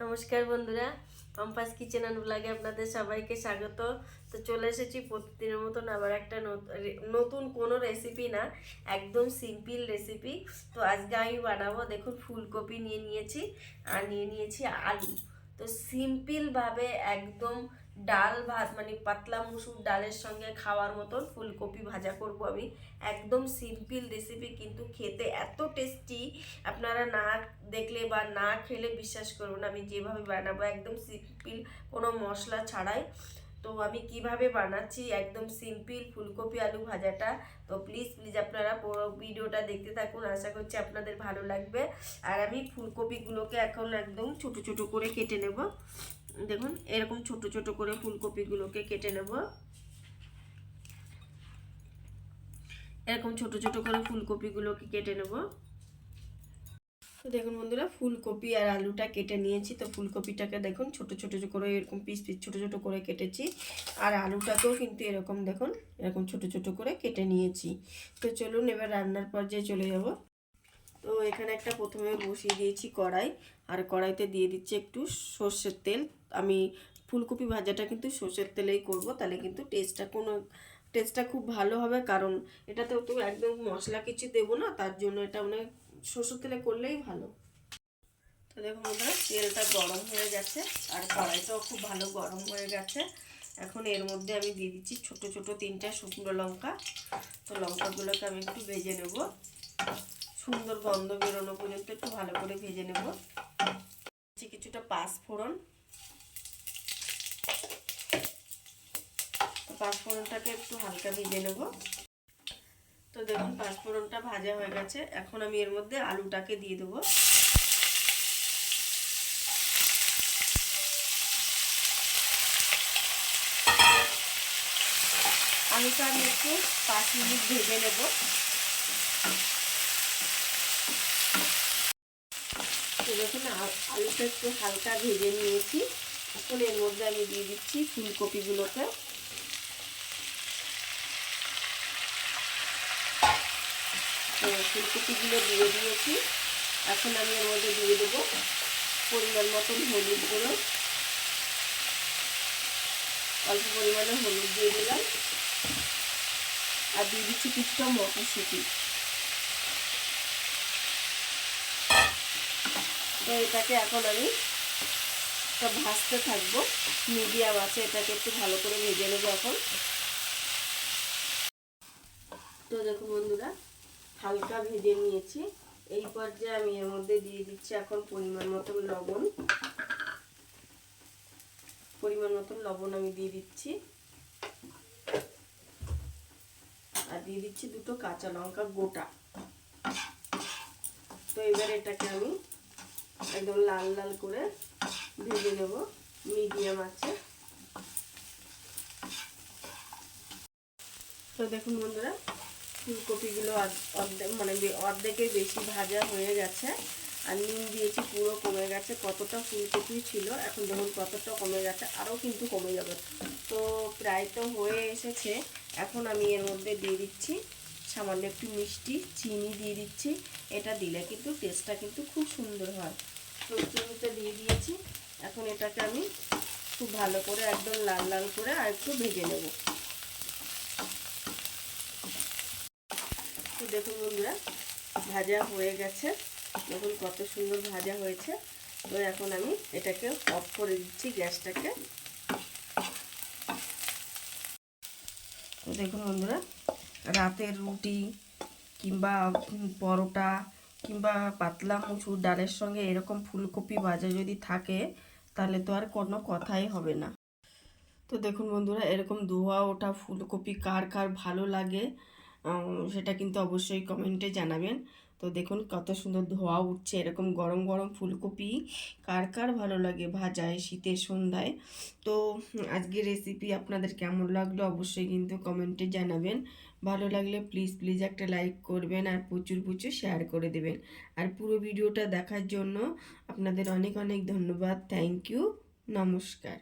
নমস্কার বন্ধুরা, পম্পাস kitchen and ব্লগে আপনাদের সবাইকে স্বাগত। তো চলে এসেছি প্রতিদিনের মতন আবার একটা নত- নতুন কোনো রেসিপি না, একদম সিম্পল রেসিপি তো আজকে আমি বানাবো, দেখুন, ফুলকপি নিয়ে নিয়েছি আর নিয়ে নিয়েছি আলু। তো সিম্পলভাবে একদম ডাল ভাত মানে পাতলা মুসুর ডালের সঙ্গে খাওয়ার মতন ফুলকপি ভাজা করব আমি। একদম সিম্পল রেসিপি কিন্তু খেতে এত টেস্টি আপনারা না দেখলে বা না খেলে বিশ্বাস করবেন আমি যেভাবে বানাবো একদম সিম্পল কোনো মশলা ছাড়াই। তো আমি কীভাবে বানাচ্ছি? একদম সিম্পল ফুলকপি আলু ভাজাটা। তো প্লিজ প্লিজ আপনারা পুরো ভিডিওটা দেখতে থাকুন, আশা করছি আপনাদের ভালো লাগবে। আর আমি ফুলকপিগুলোকে এখন একদম ছোট, ছোটো করে কেটে নেব। দেখুন, এরকম ছোট ছোট করে ফুলকপিগুলোকে কেটে নেব। এরকম ছোট ছোট করে ফুলকপিগুলোকে কেটে নেব। তো দেখুন বন্ধুরা, ফুলকপি আর আলুটা কেটে নিয়েছি। তো ফুলকপিটাকে দেখুন, ছোট ছোট করে এরকম পিস পিস ছোট ছোট করে কেটেছি। আর আলুটাকেও কিন্তু এরকম দেখুন, এরকম ছোট ছোট করে কেটে নিয়েছি। তো চলুন এবার রান্নার পর্যায়ে চলে যাব। তো এখানে একটা প্রথমে বসিয়ে দিয়েছি কড়াই, আর কড়াইতে দিয়ে দিচ্ছি একটু সর্ষের তেল। আমি ফুলকপি ভাজাটা কিন্তু সর্ষের তেলেই করব, তাহলে কিন্তু টেস্টটা কোনো টেস্টটা খুব ভালো হবে, কারণ এটাতে তো একদম মশলা কিছু দেবো না, তার জন্য এটা মানে সর্ষের তেলে করলেই ভালো। তো দেখুন আমরা তেলটা গরম হয়ে গেছে, আর কড়াইটাও খুব ভালো গরম হয়ে গেছে। এখন এর মধ্যে আমি দিয়ে দিচ্ছি ছোট ছোট তিনটা শুকনো লঙ্কা। তো লঙ্কাগুলোকে আমি একটু ভেজে নেব। সুন্দর গন্ধ বেরোনো পর্যন্ত একটু ভালো করে ভেজে নেব। কিছুটা পাঁচ ফোড়ন। পাঁচফোড়নটাকে একটু হালকা ভেজে নেব। তো দেখুন পাঁচফোড়নটা ভাজা হয়ে গেছে। এখন আমি এর মধ্যে আলুটাকে দিয়ে দেবো। আলুটা আমি একটু পাঁচ মিনিট ভেজে নেব। দেখুন আলুটা একটু হালকা ভেজে নিয়েছি। এখন এর মধ্যে আমি দিয়ে দিচ্ছি ফুলকপিগুলোকে। ফুলকপিগুলো দিয়ে দিয়েছি। এখন আমি এর মধ্যে দিয়ে দেবো পরিমাণ মতন হলুদ গুঁড়ো। অল্প পরিমাণে হলুদ দিয়ে দিলাম। আর দিয়ে দিচ্ছি কিছুটা মটরশুঁটি। তো এটাকে এখন আমি সব ভাজতে থাকব। মিডিয়াম আছে, এটাকে একটু ভালো করে ভেজে নেব এখন। তো দেখুন বন্ধুরা, হালকা ভেজে নিয়েছি। এই পর্যায়ে আমি এর মধ্যে দিয়ে দিচ্ছি এখন পরিমাণ মতন লবণ। পরিমাণ মতন লবণ আমি দিয়ে দিচ্ছি। আর দিয়ে দিচ্ছি দুটো কাঁচা লঙ্কা গোটা। তো এবার এটাকে আমি একদম লাল লাল করে ভেজে নেব। মিডিয়াম আছে। তো দেখুন বন্ধুরা, ফুলকপিগুলো অর্ধেক মানে অর্ধেকের বেশি ভাজা হয়ে গেছে। আর নুন দিয়েছি পুরো কমে গেছে, কতটা ফুলকপি ছিল, এখন দেখুন কতটা কমে গেছে, আরও কিন্তু কমে যাবে। তো প্রায় তো হয়ে এসেছে, এখন আমি এর মধ্যে দিয়ে দিচ্ছি। সামান্য একটু মিষ্টি চিনি দিয়ে দিচ্ছি। এটা দিলে কিন্তু টেস্টটা কিন্তু খুব সুন্দর হয়। তো দিয়ে দিয়েছি। এখন এটাকে আমি খুব ভালো করে একদম লাল লাল করে আর একটু ভেজে নেব। তো দেখুন বন্ধুরা, ভাজা হয়ে গেছে। দেখুন কত সুন্দর ভাজা হয়েছে। তো এখন আমি এটাকে অফ করে দিচ্ছি গ্যাসটাকে। তো দেখুন বন্ধুরা রাতের রুটি কিংবা পরোটা কিংবা পাতলা মুসুর ডালের সঙ্গে এরকম ফুলকপি ভাজা যদি থাকে, তাহলে তো আর কোনো কথাই হবে না। তো দেখুন বন্ধুরা, এরকম ধোয়া ওঠা ফুলকপি কার কার ভালো লাগে সেটা কিন্তু অবশ্যই কমেন্টে জানাবেন। তো দেখুন কত সুন্দর ধোয়া উঠছে, এরকম গরম গরম ফুলকপি কার কার ভালো লাগে ভাজায় শীতের সন্ধ্যায়? তো আজকে রেসিপি আপনাদের কেমন লাগল অবশ্যই কিন্তু কমেন্টে জানাবেন। ভালো লাগলে প্লিজ প্লিজ একটা লাইক করবেন আর প্রচুর প্রচুর শেয়ার করে দেবেন। আর পুরো ভিডিওটা দেখার জন্য আপনাদের অনেক অনেক ধন্যবাদ। থ্যাংক ইউ নমস্কার।